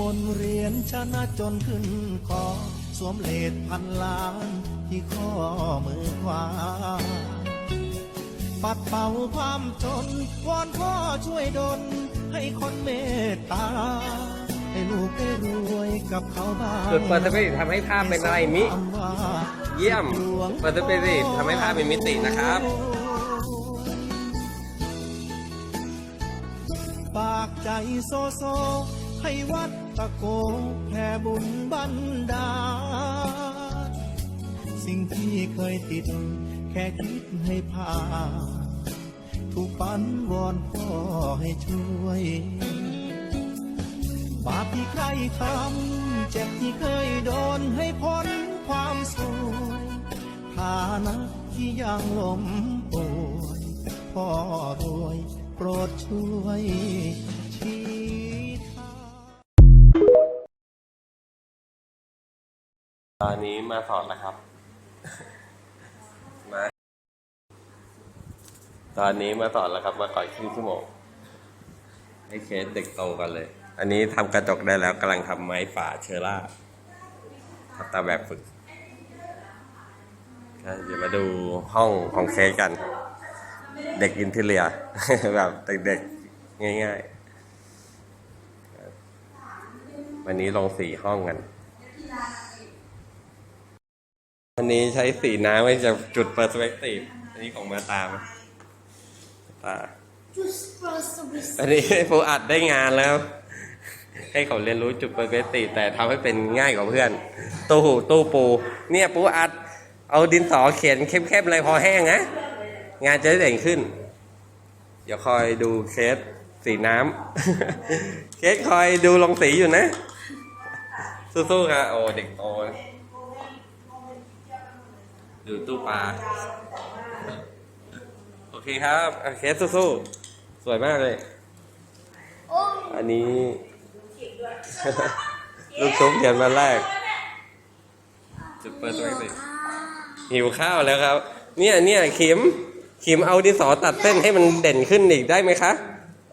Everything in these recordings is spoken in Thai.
มนต์เรียนชนะจนขึ้นคอสวมเลดพันล้านที่ข้อมือขวา ปัดเป่าความจนวอนพ่อช่วยดลให้คนเมตตา ให้ลูกได้รวยกับเขาบ้างจุดเปิดสปิริตทำให้ภาพเป็นอะไรมิ เยี่ยมเปิดสปิริตทำให้ภาพเป็นมิตินะครับปากใจโซโซ ให้วัดตะโกแผ่บุญบันดาลสิ่งที่เคยติด แค่คิดให้ผ่านถูกปันวอนพ่อให้ช่วย บาปที่ใครทำเจ็บที่เคยโดนให้พ้นความสวยฐานะที่ยังล้มป่วยพ่อรวยโปรดช่วยชี้ ตอนนี้มาสอนแล้วครับ มา ตอนนี้มาสอนแล้วครับ มาก่อนครึ่งชั่วโมงให้เคสเด็กโตกันเลย อันนี้ทำกระจกได้แล้วกำลังทำไม้ฝาเชอร่าทำตามแบบฝึก เดี๋ยวมาดูห้องของเคสกัน เด็กอินเทเลีย แบบเด็กๆ ง่ายๆ วันนี้ลงสีห้องกัน วันนี้ใช้สีน้ำไว้จะจุดเปอร์สเปกทีฟอันนี้ของมาตามตา Just press the whistle. อันนี้ฟูอัดได้งานแล้ว ให้เขาเรียนรู้จุดเปอร์สเปกทีฟแต่ทำให้เป็นง่ายกว่าเพื่อน ตู้หูตู้ปู เนี่ยปูอัด เอาดินสอเขียนเข้มๆเลยพอแห้งนะ งานจะได้เด่นขึ้น เดี๋ยวคอยดูเคสสีน้ำเคสคอยดูลงสีอยู่นะ สู้ๆครับโอ้เด็กโต ดูตู้ปลา โอเคครับอะเคสสู้ๆสวยมากเลย Oh, อันนี้ลูกชุบเขียนมาแรกจุดเปิดตัวเองสิหิวข้าวแล้วครับ เนี่ยเนี่ยเข็มเข็มเอาดินสอตัดเส้นให้มันเด่นขึ้นอีกได้ไหมคะ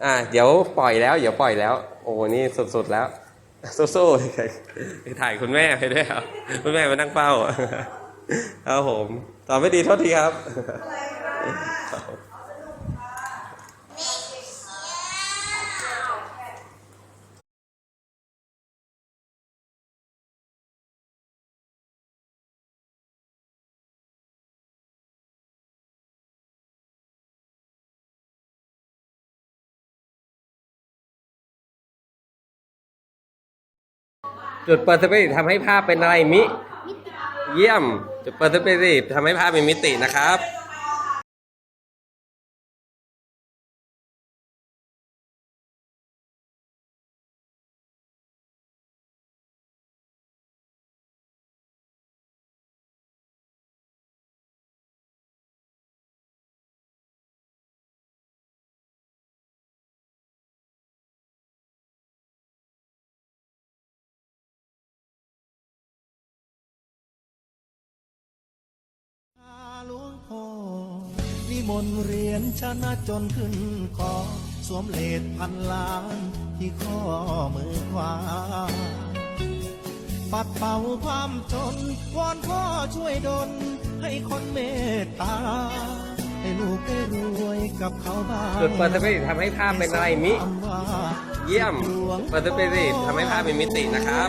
อ่า เดี๋ยวปล่อยแล้ว เดี๋ยวปล่อยแล้ว โอ้นี่สุดๆแล้วสู้ๆเลยไปถ่ายคุณแม่ไปด้วยครับคุณแม่มานั่งเฝ้า ครับผมตอบไม่ดีโทษทีครับจุดเปิดสปิริตทำให้ภาพเป็นอะไรมิ เยี่ยม จะเปิดสปิริทำให้ภาพมีมิตินะครับ มนต์เรียนชนะจนขึ้นคอสวมเลดพันล้านที่ข้อมือขวา ปัดเป่าความจน วอนพ่อช่วยดลให้คนเมตตา ให้ลูกได้รวยกับเขาบ้างจุดเปิดสปิริตทำให้ภาพเป็นอะไรมิ เยี่ยมจุดเปิดสปิริตทำให้ภาพเป็นมิตินะครับ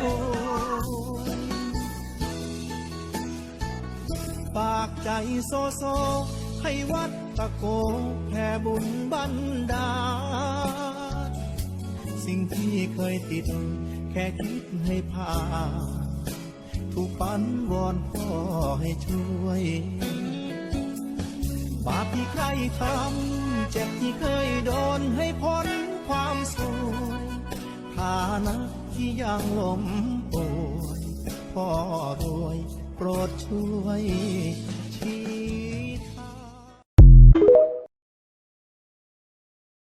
ปากใจโซโซ ให้วัดตะโกแผ่บุญบันดาลสิ่งที่เคยติด แค่คิดให้ผ่านถูกปันวอนพ่อให้ช่วย บาปที่ใครทำเจ็บที่เคยโดนให้พ้นความสวยฐานะที่ยังล้มป่วยพ่อรวยโปรดช่วยชี้